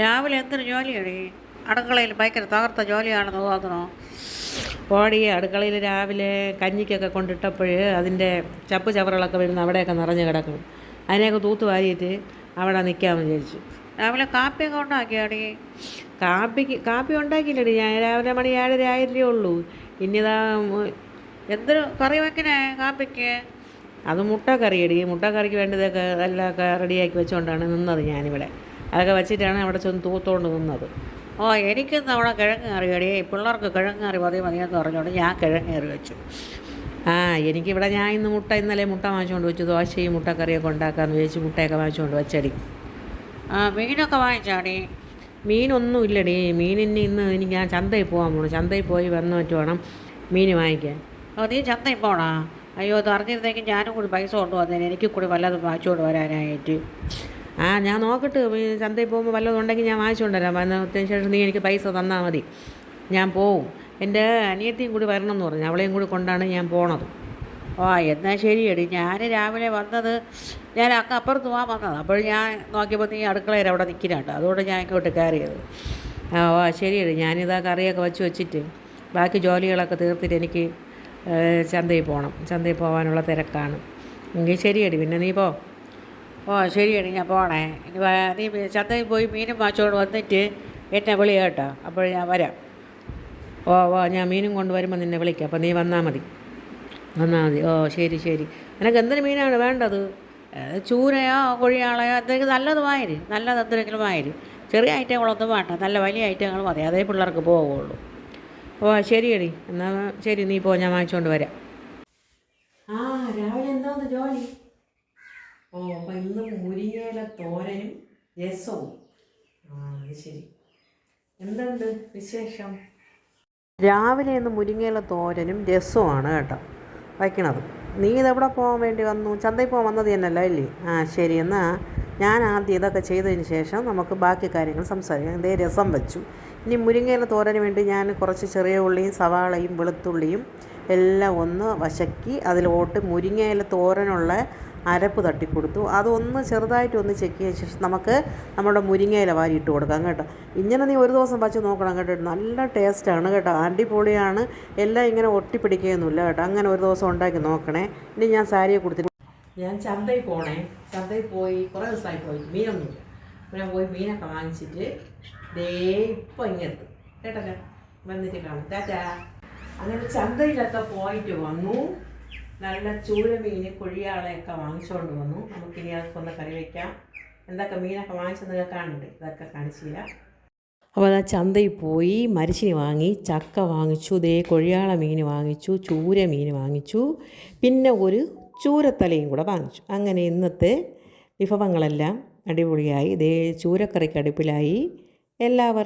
രാവിലെ എന്തൊരു ജോലിയാണ് അടുക്കളയിൽ ഭയങ്കര തകർത്ത ജോലിയാണെന്ന് തോന്നണോ ഓടി അടുക്കളയിൽ രാവിലെ കഞ്ഞിക്കൊക്കെ കൊണ്ടിട്ടപ്പോൾ അതിന്റെ ചപ്പ് ചവറുകളൊക്കെ വരുന്ന അവിടെയൊക്കെ നിറഞ്ഞ് കിടക്കും. അതിനെയൊക്കെ തൂത്ത് വാരിയിട്ട് അവിടെ നിൽക്കാമെന്ന് വിചാരിച്ചു. രാവിലെ കാപ്പിയൊക്കെ ഉണ്ടാക്കിയാടി? കാപ്പിക്ക് കാപ്പി ഉണ്ടാക്കിയില്ലടി ഞാൻ. രാവിലെ മണി ഏഴര ആയില്ലേ ഉള്ളൂ. ഇനിതാ എന്തൊരു കറി വെക്കണേ കാപ്പിക്ക്? അത് മുട്ടക്കറിയടി. മുട്ടക്കറിക്ക് വേണ്ടതൊക്കെ എല്ലാം ഒക്കെ റെഡിയാക്കി വെച്ചുകൊണ്ടാണ് നിന്നത് ഞാനിവിടെ. അതൊക്കെ വെച്ചിട്ടാണ് അവിടെ ചെന്ന് തൂത്തുകൊണ്ട് നിന്നത്. ഓ എനിക്കിന്ന് അവിടെ കിഴങ്ങ് കറി കടി പിള്ളേർക്ക് കിഴങ്ങ് കറി മതി മതിയെന്ന് പറഞ്ഞുകൊണ്ട് ഞാൻ കിഴങ്ങ് കറി വെച്ചു. ആ എനിക്കിവിടെ ഞാൻ ഇന്ന് മുട്ട ഇന്നലെ മുട്ട വാങ്ങിച്ചുകൊണ്ട് വെച്ചു. ദോശയും മുട്ടക്കറിയൊക്കെ ഉണ്ടാക്കാമെന്ന് വിചാരിച്ച് മുട്ടയൊക്കെ വാങ്ങിച്ചുകൊണ്ട് വെച്ചടി. ആ മീനൊക്കെ വാങ്ങിച്ചാടി? മീനൊന്നും ഇല്ലടി. മീനിന് ഇന്ന് എനിക്ക് ഞാൻ ചന്തയിൽ പോകാൻ പോകണം ചന്തയിൽ പോയി വന്ന് വേണം മീൻ വാങ്ങിക്കാൻ. ഓ നീ ചന്തയിൽ പോണാ? അയ്യോ അത് അറിഞ്ഞിരുന്നെങ്കിൽ ഞാനും കൂടി പൈസ കൊണ്ടുവന്നേനെ. എനിക്കും കൂടി വല്ലതും വാങ്ങിച്ചുകൊണ്ട് വരാനായിട്ട്. ആ ഞാൻ നോക്കട്ടെ. ചന്തയിൽ പോകുമ്പോൾ വല്ലതും ഉണ്ടെങ്കിൽ ഞാൻ വാങ്ങിച്ചുകൊണ്ട് വരാം അതിന് ശേഷം നീ എനിക്ക് പൈസ തന്നാൽ മതി. ഞാൻ പോവും. എന്റെ അനിയത്തിയും കൂടി വരണം എന്ന് പറഞ്ഞു. അവളെയും കൂടി കൊണ്ടാണ് ഞാൻ പോണത്. ഓ എന്നാൽ ശരിയടി. ഞാൻ രാവിലെ വന്നത് ഞാൻ അക്ക അപ്പുറത്ത് പോകാൻ വന്നത്. അപ്പോൾ ഞാൻ നോക്കിയപ്പോൾ നീ അടുക്കളയിൽ അവിടെ നിൽക്കുന്നുണ്ട് അതുകൊണ്ട് ഞാൻ ഇങ്ങോട്ട് കയറിയത്. ആ ഓ ശരിയടി. ഞാനിതാ കറിയൊക്കെ വെച്ച് വെച്ചിട്ട് ബാക്കി ജോലികളൊക്കെ തീർത്തിട്ട് എനിക്ക് ചന്തയിൽ പോകണം ചന്തയിൽ പോകാനുള്ള തിരക്കാണ്. എങ്കിൽ ശരിയടി. പിന്നെ നീ പോ. ഓ ശരിയാണ് ഞാൻ പോണേ. ഇനി നീ ചന്തയിൽ പോയി മീനും വാച്ചോട് വന്നിട്ട് എന്നെ വിളി കേട്ടോ. അപ്പോൾ ഞാൻ വരാം. ഓ ഓ ഞാൻ മീനും കൊണ്ടുവരുമ്പോൾ നിന്നെ വിളിക്കാം. അപ്പോൾ നീ വന്നാൽ മതി. വന്നാൽ മതി. ഓ ശരി ശരി. നിനക്ക് എന്തിനു മീനാണ് വേണ്ടത്? ചൂരയോ കൊഴിയാളയോ എന്തെങ്കിലും നല്ലതുമായിര് നല്ലത് എന്തെങ്കിലും വായര്. ചെറിയ ഐറ്റങ്ങളൊന്നും വേണ്ട. നല്ല വലിയ ഐറ്റങ്ങൾ മതി. അതേ പിള്ളേർക്ക് പോവുള്ളൂ ഓ ശരിയടി. എന്നാൽ ശരി നീ പോ ഞാൻ വാങ്ങിച്ചുകൊണ്ട് വരാം. ആ രാവിലെ എന്തോന്ന് ജോലി? ഓ അപ്പം ഇന്ന് മുരിങ്ങയില തോരനും രസവും. ആ അത് ശരി. എന്തുണ്ട് വിശേഷം? രാവിലെ ഇന്ന് മുരിങ്ങയില തോരനും രസവുമാണ് കേട്ടോ. വയ്ക്കണത്. നീ ഇതെവിടെ പോകാൻ വേണ്ടി വന്നു? ചന്തയിൽ പോകാൻ വന്നത് തന്നെയല്ല ഇല്ലേ? ആ ശരി. എന്നാൽ ഞാൻ ആദ്യം ഇതൊക്കെ ചെയ്തതിന് ശേഷം നമുക്ക് ബാക്കി കാര്യങ്ങൾ സംസാരിക്കാം. ഇതേ രസം വെച്ചു. ഇനി മുരിങ്ങയില തോരന് വേണ്ടി ഞാൻ കുറച്ച് ചെറിയ ഉള്ളിയും സവാളയും വെളുത്തുള്ളിയും എല്ലാം ഒന്ന് വശക്കി അതിലോട്ട് മുരിങ്ങയില തോരനുള്ള അരപ്പ് തട്ടിക്കൊടുത്തു. അതൊന്ന് ചെറുതായിട്ടൊന്ന് ചെക്ക് ചെയ്ത ശേഷം നമുക്ക് നമ്മുടെ മുരിങ്ങയില വാരി ഇട്ട് കൊടുക്കാം കേട്ടോ. ഇങ്ങനെ നീ ഒരു ദിവസം വച്ച് നോക്കണം കേട്ടോ. നല്ല ടേസ്റ്റാണ് കേട്ടോ. അടിപൊളിയാണ്. എല്ലാം ഇങ്ങനെ ഒട്ടിപ്പിടിക്കുകയൊന്നുമില്ല കേട്ടോ. അങ്ങനെ ഒരു ദിവസം ഉണ്ടാക്കി നോക്കണേ. ഇനി ഞാൻ സാരിയെ കൊടുത്തിട്ട് ഞാൻ ചന്തയിൽ പോണേ. ചന്തയിൽ പോയി കുറേ ദിവസമായി പോയി. മീനൊന്നുമില്ല. അപ്പോൾ ഞാൻ പോയി മീനൊക്കെ വാങ്ങിച്ചിട്ട് ദേ ഇപ്പം ഇങ്ങെത്തും കേട്ടല്ലോ? വന്നിട്ട് കാണും. ടാറ്റാ. അങ്ങനെ ചന്തയിലൊക്കെ പോയിട്ട് വന്നു. നല്ല ചൂര മീൻ കൊഴിയാളെയൊക്കെ വാങ്ങിച്ചുകൊണ്ട് വന്നു. നമുക്കിനി അതൊക്കെ ഒന്ന് കറി വയ്ക്കാം എന്തൊക്കെ മീനൊക്കെ വാങ്ങിച്ചെന്ന് കാണുന്നുണ്ട്. ഇതൊക്കെ കാണിച്ചില്ല അപ്പോൾ അതാ ചന്തയിൽ പോയി മരിച്ചിനി വാങ്ങി ചക്ക വാങ്ങിച്ചു ദേ കൊഴിയാള മീൻ വാങ്ങിച്ചു ചൂര മീൻ വാങ്ങിച്ചു പിന്നെ ഒരു ചൂരത്തലയും കൂടെ വാങ്ങിച്ചു. അങ്ങനെ ഇന്നത്തെ വിഭവങ്ങളെല്ലാം അടിപൊളിയായി. ദേ ചൂരക്കറിക്ക് അടുപ്പിലായി. എല്ലാവർക്കും